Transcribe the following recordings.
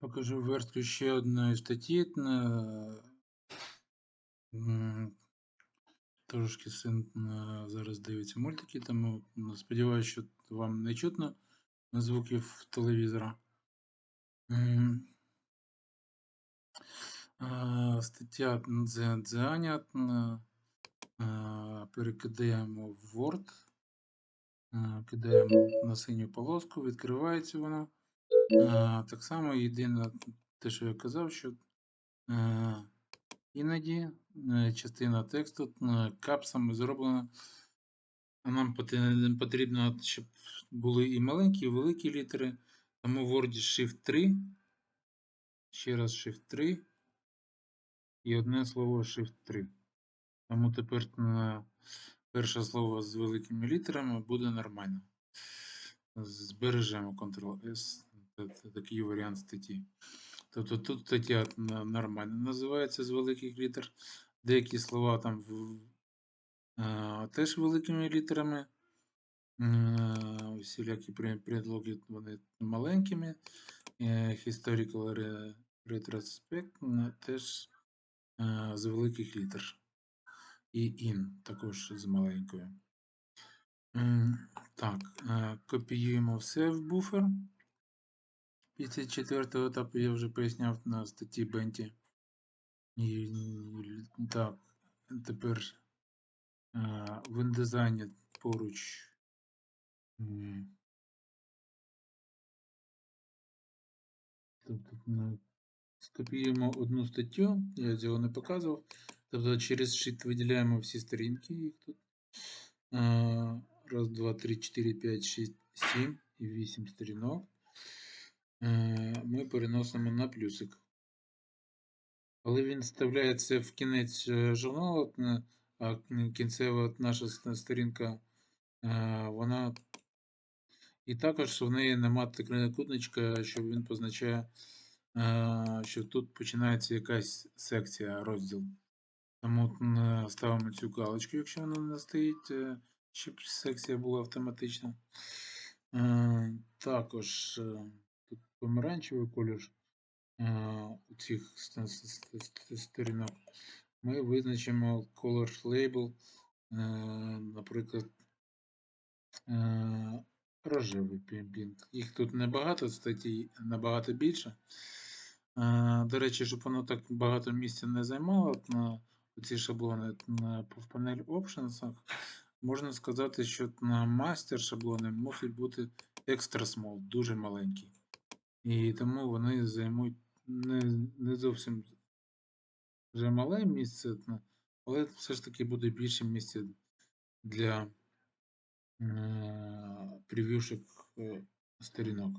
Покажу верстку ще одної статті. Е, Трошки син е, зараз дивиться мультики, тому сподіваюся, що вам не чутно звуків телевізора. Стаття Дзе- Дзеаня. Перекидаємо в Word. е, Кидаємо на синю полоску, відкривається вона. Е, Так само єдине те, що я казав, що іноді е, частина тексту капсами зроблена. А Нам потрібно, щоб були і маленькі, і великі літери. Тому в Word Shift 3. Ще раз Shift 3. І одне слово Shift 3. Тому тепер перше слово з великими літерами буде нормально. Збережемо Ctrl-S. Це такий варіант статті. Тобто тут стаття нормально називається з великих літер. Деякі слова там в, е, теж великими літерами. Е, Всілякі предлоги вони маленькими. Е, Historical re- retrospect теж е, з великих літер. І in також з маленькою. Так, копіюємо все в буфер. Після четвертого етапу я вже поясняв на статті Бенті. І, так, тепер в індизайні поруч. Тобто ну, скопіюємо одну статтю, я цього не показував. Тобто через Shift виділяємо всі сторінки. Їх тут. Раз, два, три, чотири, п'ять, шість, сім і вісім сторінок. Е, Ми переносимо на плюсик. Коли він вставляє це в кінець е, журналу, е, а кінцева наша сторінка, вона і також в неї нема трикутничка, що він позначає, що тут починається якась секція, розділ. Тому ставимо цю галочку, якщо вона не стоїть, щоб секція була автоматична. Також тут помаранчевий колір е, у цих ст- ст- ст- ст- сторінок. Ми визначимо color label, е, наприклад, е, рожевий пінг. Їх тут небагато, статей набагато більше. До речі, щоб воно так багато місця не займало на ці шаблони на, в панель Options, можна сказати, що на мастер шаблони можуть бути extra small, дуже маленькі. І тому вони займуть не, не зовсім вже мале місце, але все ж таки буде більше місця для е, прев'юшок е, сторінок.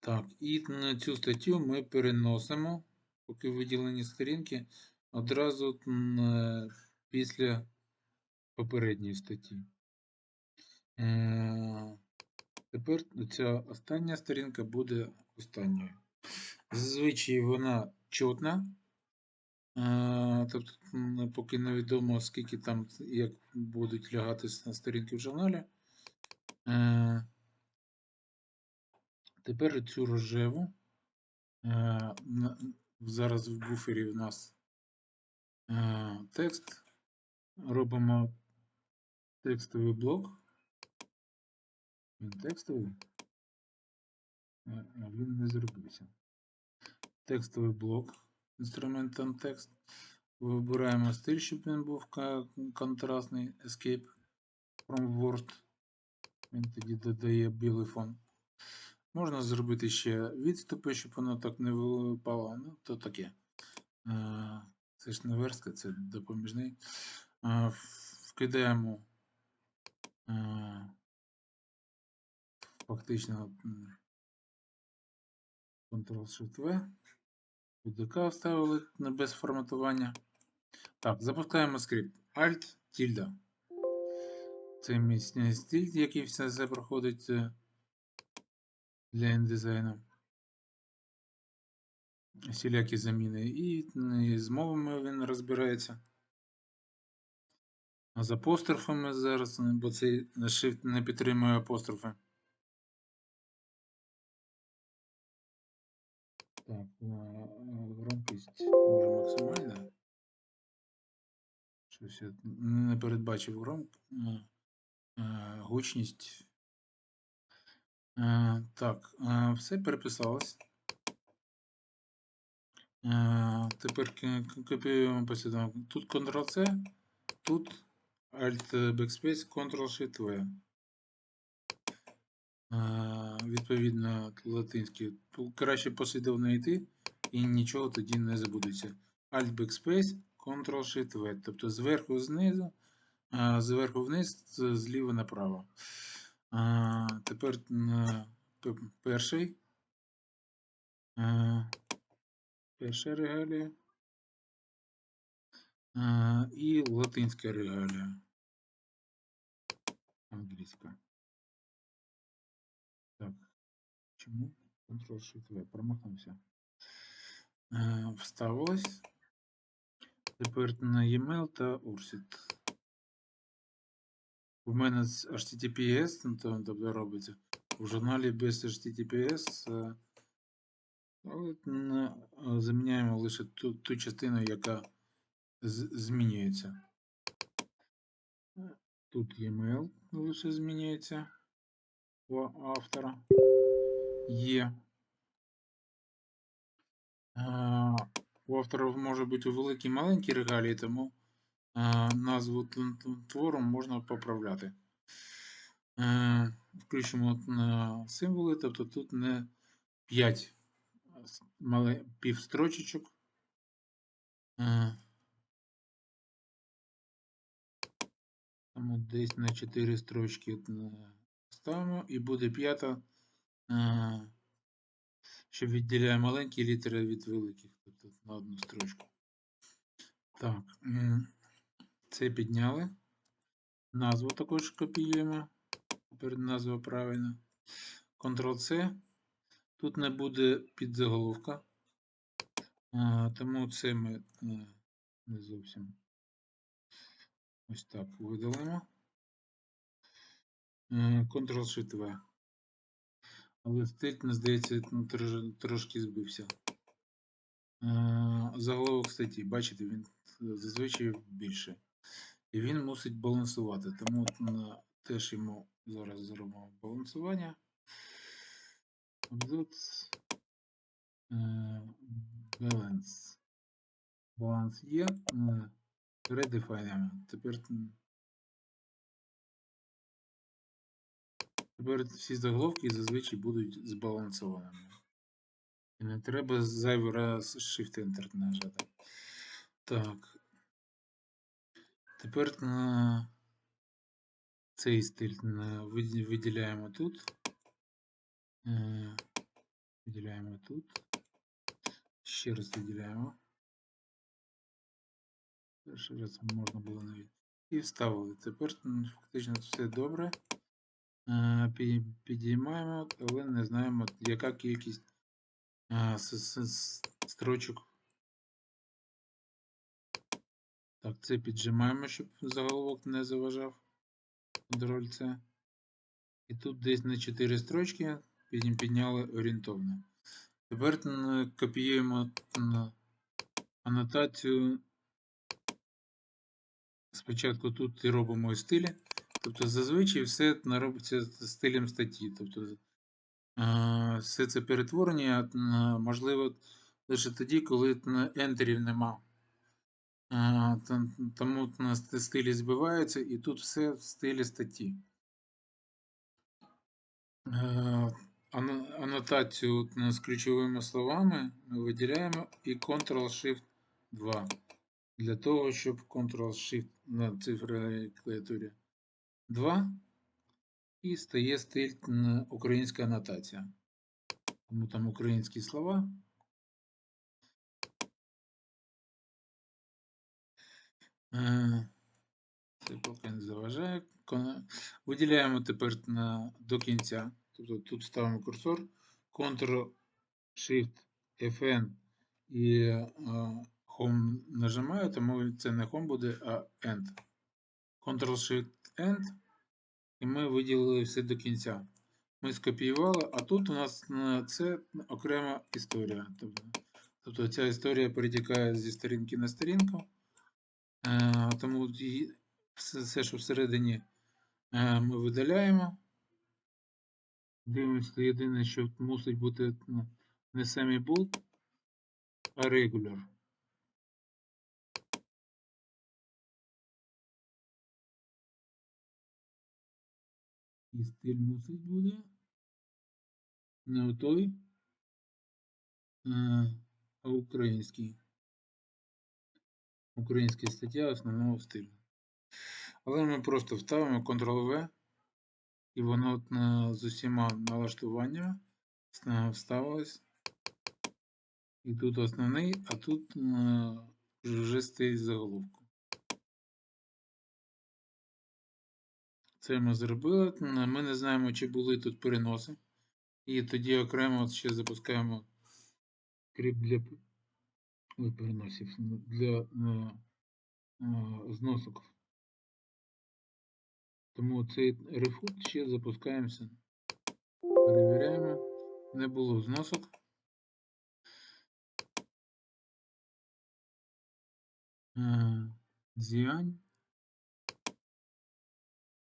Так, і на цю статтю ми переносимо, поки виділені сторінки, одразу м, е, після попередньої статті. Е, Тепер ця остання сторінка буде останньою. Зазвичай вона чотна. Е, Тобто, поки невідомо, скільки там як будуть лягати на сторінки в журналі. Е, Тепер цю рожеву. е, Зараз в буфері в нас текст. Робимо текстовий блок. Він текстовий. Е, Він не зробився. Текстовий блок. Інструментом текст. Вибираємо стиль, щоб він був контрастний Escape from Word. Він тоді додає білий фон. Можна зробити ще відступи, щоб воно так не випало. Ну, то таке. Е, Це ж не верстка, це допоміжний. Е, Вкидаємо фактично Ctrl-Shift-V. UDK вставили без форматування. Так, запускаємо скрипт. Alt тільда. Це мій стиль, який все це проходить е, для індизайну. Всілякі заміни. І, і з мовами він розбирається. А з апострофами зараз, бо цей Shift не підтримує апострофи. Так, а, громкість може максимальна. Щось я не передбачив гром... а, а, гучність. Так, все переписалось. Тепер ки- ки- копіюємо послідовно. Тут Ctrl-C, тут Alt Backspace, Ctrl-Shift-V. А, відповідно латинське. Тут краще послідовно йти і нічого тоді не забудеться. Alt Backspace, Ctrl-Shift-V. Тобто зверху знизу, зверху вниз, зліва направо. Тепер на перший. Перша регалія. І латинська регалія. Англійська. Чому? Ctrl-Shift-V. Промахнувся. Е, Вставилось. Тепер на e-mail та URSIT. У мене з HTTPS, ну, то- тобто робиться. В журналі без HTTPS. е, Але е, заміняємо лише ту, ту частину, яка змінюється. Тут e-mail лише змінюється у автора. Є. У автора може бути великі і маленькі регалії, тому назву твору можна поправляти. Е, Включимо символи, тобто тут не 5 півстрочечок. Е, Тому десь на 4 строчки е, ставимо і буде п'ята, е, що відділяє маленькі літери від великих, тобто на одну строчку. Так, це підняли. Назву також копіюємо. Тепер назва правильно. Ctrl-C. Тут не буде підзаголовка. Тому це ми е, не зовсім ось так видалимо. Е, Ctrl-Shift-V. Але стиль, здається, ну, трошки збився. Е, Заголовок статті, бачите, він зазвичай більше. І він мусить балансувати. Тому теж йому зараз зробимо балансування. Абзац. Е, Баланс. Баланс є. е, Редефайнемо. Тепер, тепер всі заголовки зазвичай будуть збалансованими. І не треба зайвий раз Shift-Enter нажати. Так. Тепер на цей стиль виділяємо тут. Е, Виділяємо тут. Ще раз виділяємо. Перший раз можна було навіть. І вставили. Тепер фактично все добре. Е, пі- Підіймаємо, але не знаємо, яка кількість е, с- с- с- строчок. Так, це піджимаємо, щоб заголовок не заважав. Ctrl C. І тут десь на 4 строчки підняли орієнтовно. Тепер копіюємо м, анотацію. Спочатку тут і робимо і стилі. Тобто зазвичай все не робиться стилем статті. Тобто е, все це перетворення е, можливо лише тоді, коли ентерів нема. Е, Тому стилі збиваються, і тут все в стилі статті. Анотацію е, з ключовими словами ми виділяємо і Ctrl-Shift-2 для того, щоб Ctrl-Shift на цифровій клавіатурі 2 і стає стиль українська анотація. Тому там українські слова. Е, Це поки не заважає. Виділяємо тепер на, до кінця. Тобто тут ставимо курсор, Ctrl-Shift FN і е, Home нажимаю, тому це не Home буде, а End. Ctrl-Shift End. І ми виділили все до кінця. ми скопіювали, а тут у нас це окрема історія. Тобто, тобто ця історія перетікає зі сторінки на сторінку. Е, Тому все, що всередині е, ми видаляємо. Дивимося, єдине, що мусить бути ну, не semi-bold, а regular. І стиль мусить буде не той, а український. Українська стаття основного стилю. Але ми просто вставимо Ctrl-V, і воно е, з усіма налаштуваннями е, вставилось. І тут основний, а тут е, вже стоїть заголовку. Це ми зробили. Ми не знаємо, чи були тут переноси. І тоді окремо ще запускаємо скрипт для переносів для е, е, зносок. Тому цей рефут ще запускаємося. Перевіряємо. Не було зносок. Е, Дзіань.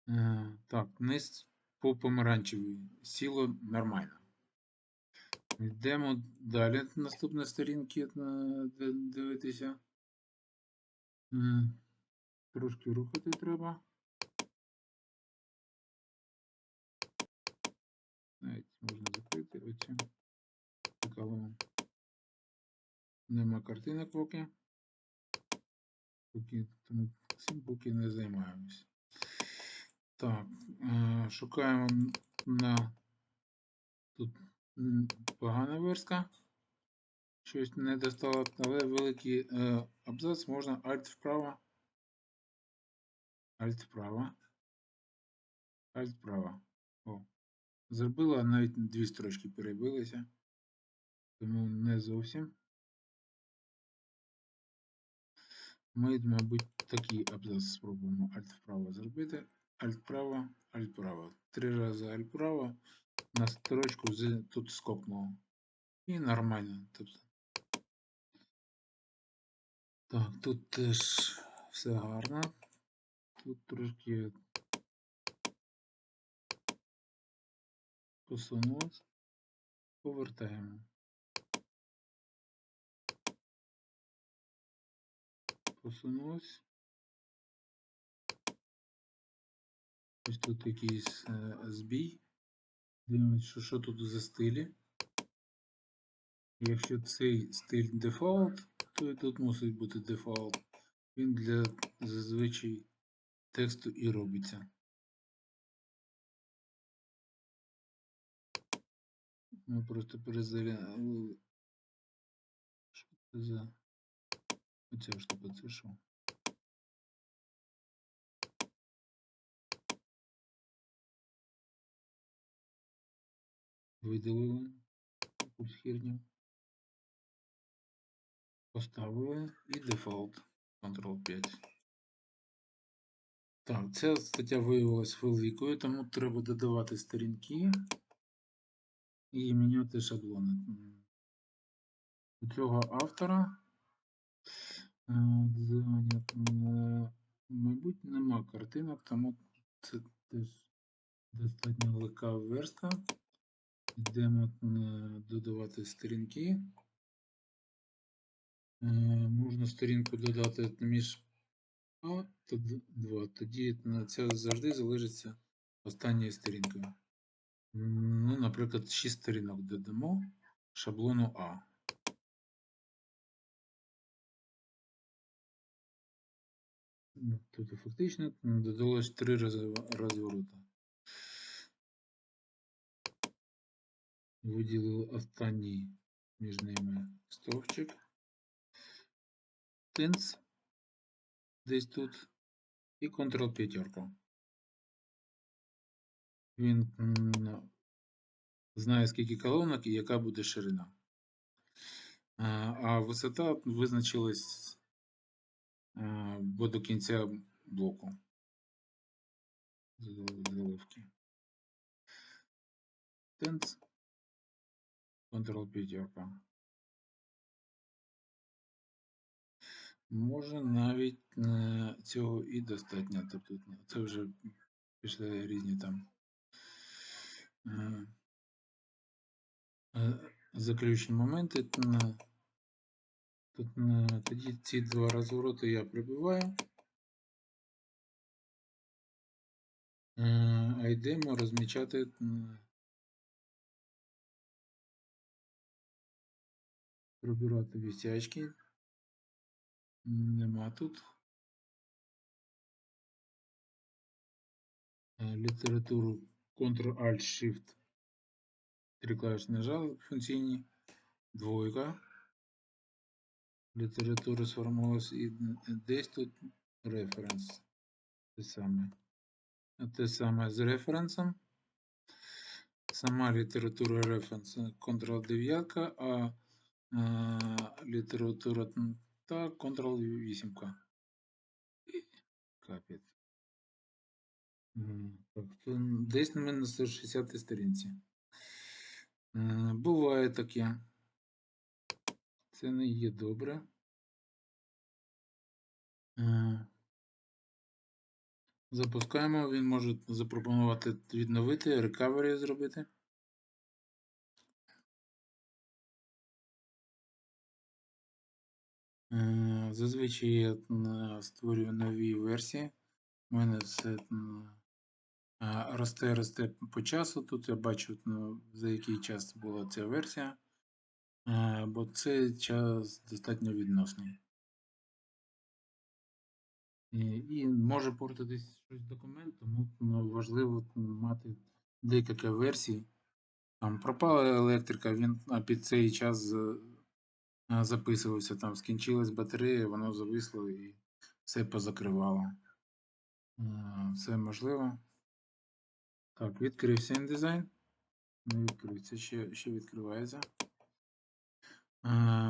Е, Так, низ по помаранчевій. Сіло нормально. Йдемо далі. Наступні сторінки е, дивитися. М, Трошки рухати треба. Навіть можна закрити оцю колону. Нема картинок поки. Поки тому цим поки не займаємось. Так, е, шукаємо на тут погана верстка. Щось не достало, але великий е, абзац можна Alt вправо. Alt вправо. Alt вправо. О. Зробила навіть дві строчки перебилися. Тому не зовсім. Ми, мабуть, такий абзац спробуємо Alt вправо зробити. Alt вправо, Alt вправо. Три рази Alt вправо на строчку з тут скопнуло. І нормально. Тобто. Так, тут теж все гарно. Тут трошки посунулось. Повертаємо. Посунулось. Ось тут якийсь е, збій. Дивимось, що, що тут за стилі. Якщо цей стиль дефолт, то і тут мусить бути дефолт. Він для зазвичай тексту і робиться. Ми просто перезарядили. Що це за оця штука, це що? Видалили якусь херню. Поставили і дефолт. Ctrl 5. Так, ця стаття виявилась великою, тому треба додавати сторінки і міняти шаблони. У цього автора е, мабуть, нема картинок, тому це теж достатньо легка верстка. Йдемо е, додавати сторінки. Е, Можна сторінку додати між А та 2. Тоді це завжди залишиться останньою сторінкою. Ну, наприклад, 6 сторінок додамо шаблону А. Тобто фактично додалось 3 розворота. виділили останній між ними стовпчик. Тинс десь тут і Ctrl п'ятерку. Він ну, знає, скільки колонок і яка буде ширина. А висота визначилась бо до кінця блоку. Заливки. Тенс. Ctrl-5 дірка. Може навіть цього і достатньо. Тобто ну, це вже пішли різні там е, е, заключні моменти. Тут на тоді ці два розвороти я прибиваю. Е, а йдемо розмічати на... пробирати вісячки. Нема тут. Е, Літературу Ctrl-Alt-Shift. Три клавіші нажав функційні. Двойка. Література сформувалась і десь тут референс. Те саме. Те саме з референсом. Сама література референс Ctrl 9, а література та Ctrl 8. Капець. М, Так, то десь на мене на 160 сторінці. Е, Буває таке. Це не є добре. Е, Запускаємо, він може запропонувати відновити, рекавері зробити. Зазвичай я створюю нові версії. У мене все росте, росте по часу. Тут я бачу, ну, за який час була ця версія, Е, бо це час достатньо відносний. І, може портитись щось документ, тому ну, важливо мати декілька версій. Там пропала електрика, він під цей час записувався, там скінчилась батарея, воно зависло і все позакривало. Все можливо. Так, відкрився InDesign. Не відкрився, ще, ще відкривається.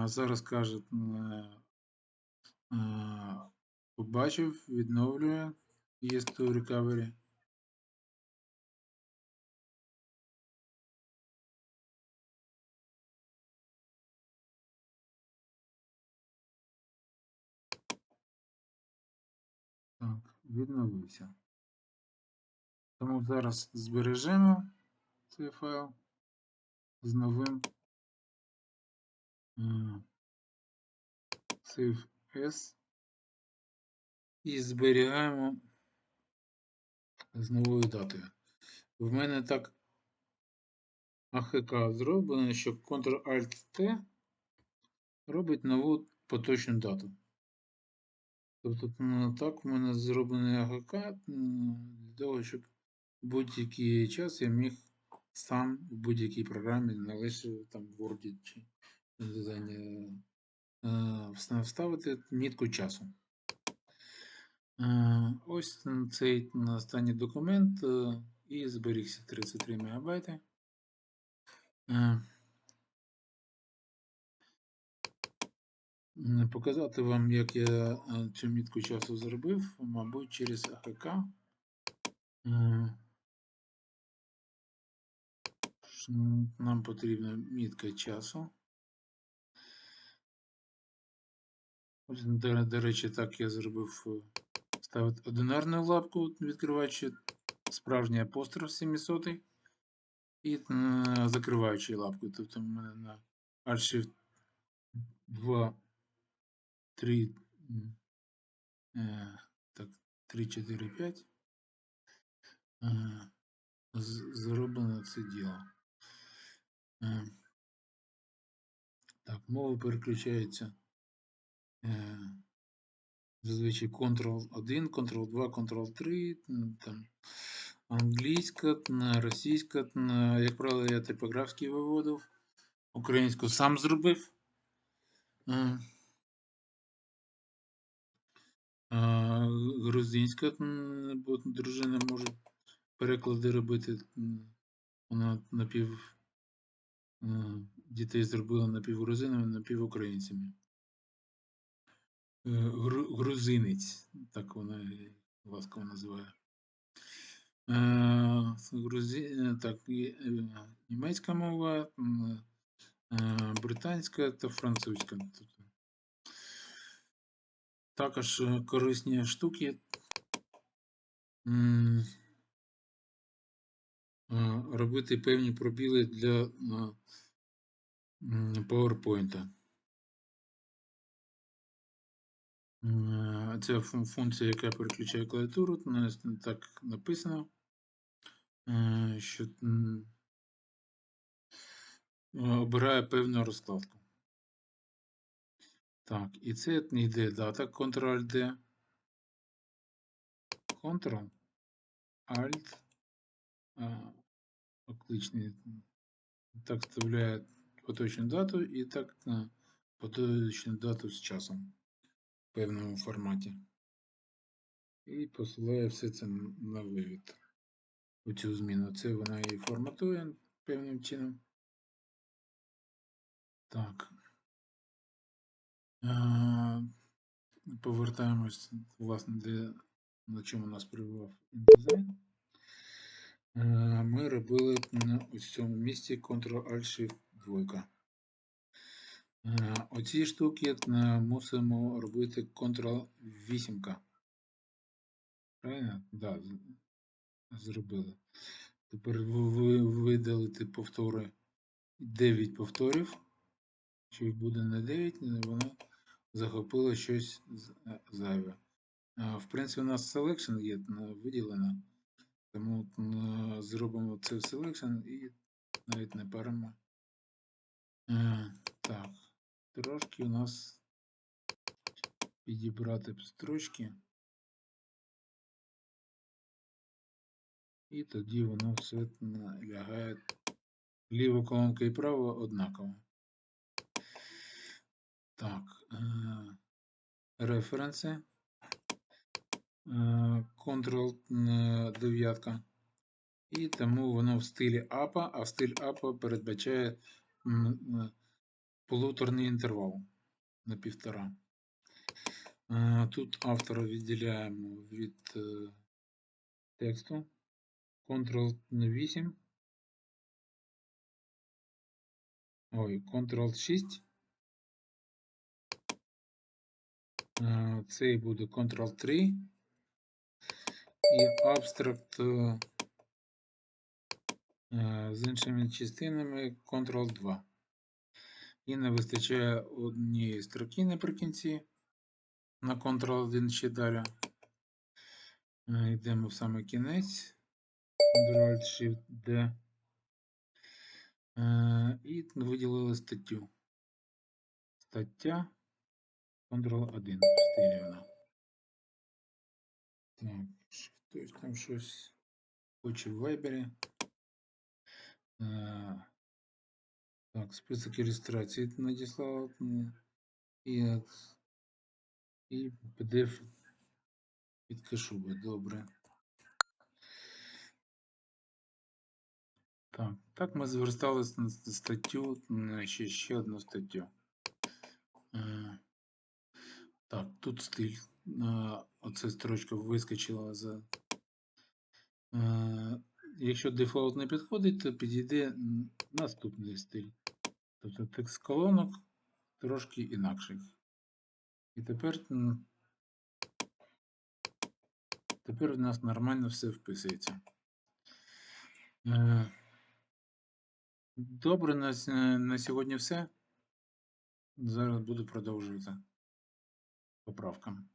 Зараз каже, побачив, відновлює. Є to recovery. Відновився. Тому зараз збережемо цей файл з новим е, Save S і зберігаємо з новою датою. В мене так АХК зроблено, що Ctrl-Alt-T робить нову поточну дату. Тобто ну, так в мене зроблений АГК для того, щоб будь-який час я міг сам в будь-якій програмі, не лише там в Word чи дизайні, е, вставити мітку часу. Е, Ось цей останній документ е, і зберігся 33 МБ. Показати вам, як я е, цю мітку часу зробив, мабуть, через АХК. Е, Нам потрібна мітка часу. До, до речі, так я зробив е, ставити одинарну лапку, відкриваючи справжній апостроф 700 і закриваючи лапку. Тобто в мене на Alt-Shift 2, 3, е, так, 3, 4, 5. Е, зроблено це діло. Е, Так, мова переключається. Е, Зазвичай Ctrl-1, Ctrl-2, Ctrl-3, там англійська, російська, як правило, я типографський виводив, українську сам зробив. Грузинська, дружина може переклади робити. Вона напів е, дітей зробила напівгрузинами, напівукраїнцями. Е, Грузинець, так вона ласково називає. Е, так, німецька мова, британська та французька. Також е, корисні штуки. Е, робити певні пробіли для е, PowerPoint. Це функція, яка переключає клавіатуру. Так написано, що обирає певну розкладку. Так, і це йде дата, Ctrl-D, Ctrl, Alt, так вставляє поточну дату і так на поточну дату з часом в певному форматі. І посилає все це на вивід у цю зміну. Це вона і форматує певним чином. Так. Повертаємось, власне, де, на чому нас перебував індизайн. Ми робили на ось цьому місці Ctrl-Alt-Shift 2. Е, Оці штуки е, мусимо робити Ctrl-8. Правильно? Да, зробили. Тепер ви- ви- видалити повтори 9 повторів. Їх буде не 9, воно захопило щось е, зайве. Е, В принципі, у нас selection є е, виділено. Тому зробимо це в selection і навіть не паримо. Так, трошки у нас підібрати строчки. І тоді воно все лягає ліва колонка і права однаково. Так, референси. Ctrl е, дев'ятка. І тому воно в стилі APA, а стиль APA передбачає м, полуторний інтервал на півтора. Е, Тут автора відділяємо від е, тексту. Ctrl 8. Ой, Ctrl 6. Цей буде Ctrl 3. І абстракт е, е, з іншими частинами Ctrl 2. І не вистачає однієї строки наприкінці. На Ctrl 1 ще далі. Е, Йдемо в саме кінець. Ctrl Shift D. Е, І виділили статтю. Стаття Ctrl 1 в стилі вона. Так, хтось там щось хоче в вайбері. Е, Так, список ілюстрацій надіслав. м, І, от- і PDF від Кашуби. Добре. Так, так ми зверстали с- с- статтю, м, ще, ще одну статтю. Так, тут стиль. Оце строчка вискочила за. Е, Якщо дефолт не підходить, то підійде наступний стиль. Тобто текст колонок трошки інакший. І тепер, тепер в нас нормально все вписується. Е, Добре, на сьогодні все. Зараз буду продовжувати поправкам.